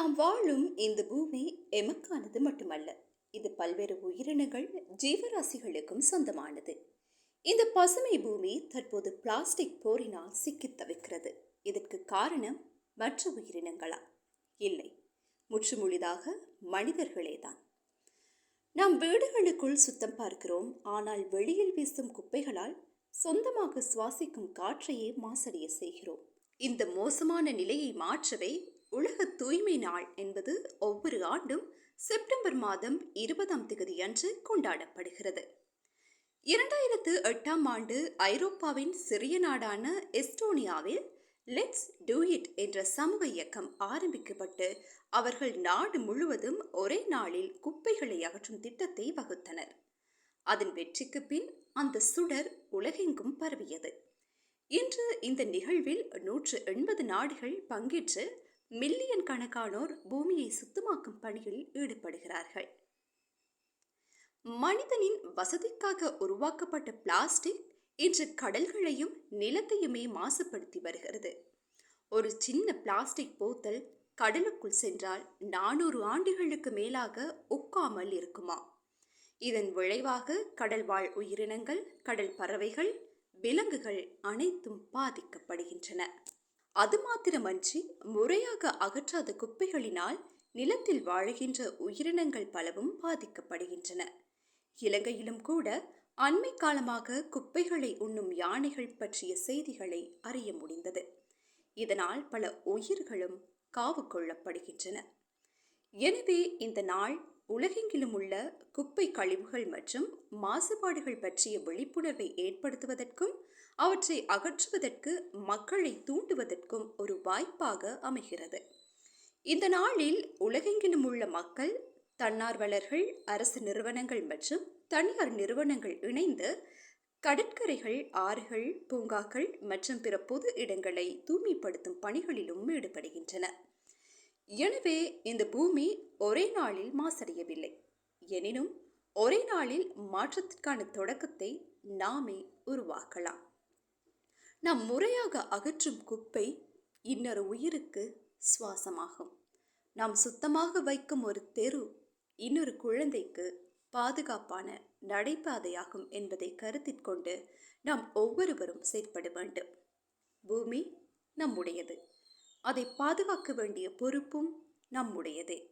நாம் வாழும் இந்த பூமி எமக்கானது மட்டுமல்ல இது பல்வேறு உயிரினங்கள் ஜீவராசிகளுக்கும் சொந்தமானது. இந்த பசுமை பூமி தற்போது பிளாஸ்டிக் போரினால் சிக்கித் தவிக்கிறது. இதற்கு காரணம் மற்ற உயிரினங்களா? இல்லை முற்றுமுழுதாக மனிதர்களேதான். நாம் வீடுகளுக்குள் சுத்தம் பார்க்கிறோம் ஆனால் வெளியில் வீசும் குப்பைகளால் சொந்தமாக சுவாசிக்கும் காற்றையே மாசடைய செய்கிறோம். இந்த மோசமான நிலையை மாற்றவே உலக தூய்மை நாள் என்பது ஒவ்வொரு ஆண்டும் செப்டம்பர் மாதம் இருபதாம் தேதி அன்று கொண்டாடப்படுகிறது. இரண்டாயிரத்து எட்டாம் ஆண்டு ஐரோப்பாவின் சிறிய நாடான எஸ்டோனியாவில் லெட்ஸ் டூ இட் என்ற சமூக இயக்கம் ஆரம்பிக்கப்பட்டு அவர்கள் நாடு முழுவதும் ஒரே நாளில் குப்பைகளை அகற்றும் திட்டத்தை வகுத்தனர். அதன் வெற்றிக்கு பின் அந்த சுடர் உலகெங்கும் பரவியது. இன்று இந்த நிகழ்வில் நூற்று எண்பது நாடுகள் பங்கேற்று மில்லியன் கணக்கானோர் பூமியை சுத்தமாக்கும் பணியில் ஈடுபடுகிறார்கள். மனிதனின் வசதிக்காக உருவாக்கப்பட்ட பிளாஸ்டிக் இன்று கடல்களையும் நிலத்தையுமே மாசுபடுத்தி வருகிறது. ஒரு சின்ன பிளாஸ்டிக் போத்தல் கடலுக்குள் சென்றால் நானூறு ஆண்டுகளுக்கு மேலாக உட்காமல் இருக்குமா? இதன் விளைவாக கடல் வாழ் உயிரினங்கள் கடல் பறவைகள் விலங்குகள் அனைத்தும் பாதிக்கப்படுகின்றன. அது மாத்திரமன்றி முறையாக அகற்றாத குப்பைகளினால் நிலத்தில் வாழுகின்ற உயிரினங்கள் பலவும் பாதிக்கப்படுகின்றன. இலங்கையிலும் கூட அண்மை காலமாக குப்பைகளை உண்ணும் யானைகள் பற்றிய செய்திகளை அறிய முடிந்தது. இதனால் பல உயிர்களும் காவு கொள்ளப்படுகின்றன. எனவே இந்த நாள் உலகெங்கிலும் உள்ள குப்பை கழிவுகள் மற்றும் மாசுபாடுகள் பற்றிய விழிப்புணர்வை ஏற்படுத்துவதற்கும் அவற்றை அகற்றுவதற்கு மக்களை தூண்டுவதற்கும் ஒரு வாய்ப்பாக அமைகிறது. இந்த நாளில் உலகெங்கிலும் உள்ள மக்கள் தன்னார்வலர்கள் அரசு நிறுவனங்கள் மற்றும் தனியார் நிறுவனங்கள் இணைந்து கடற்கரைகள் ஆறுகள் பூங்காக்கள் மற்றும் பிற பொது இடங்களை தூய்மைப்படுத்தும் பணிகளிலும் ஈடுபடுகின்றன எனவே இந்த பூமி ஒரே நாளில் மாசடையவில்லை. எனினும் ஒரே நாளில் மாற்றத்திற்கான தொடக்கத்தை நாமே உருவாக்கலாம். நாம் முறையாக அகற்றும் குப்பை இன்னொரு உயிருக்கு சுவாசமாகும். நாம் சுத்தமாக வைக்கும் ஒரு தெரு இன்னொரு குழந்தைக்கு பாதுகாப்பான நடைபாதையாகும் என்பதை கருத்தில் கொண்டு நாம் ஒவ்வொருவரும் செயற்பட வேண்டும். பூமி நம்முடையது. அதை பாதுகாக்க வேண்டிய பொறுப்பும் நம்முடையதே.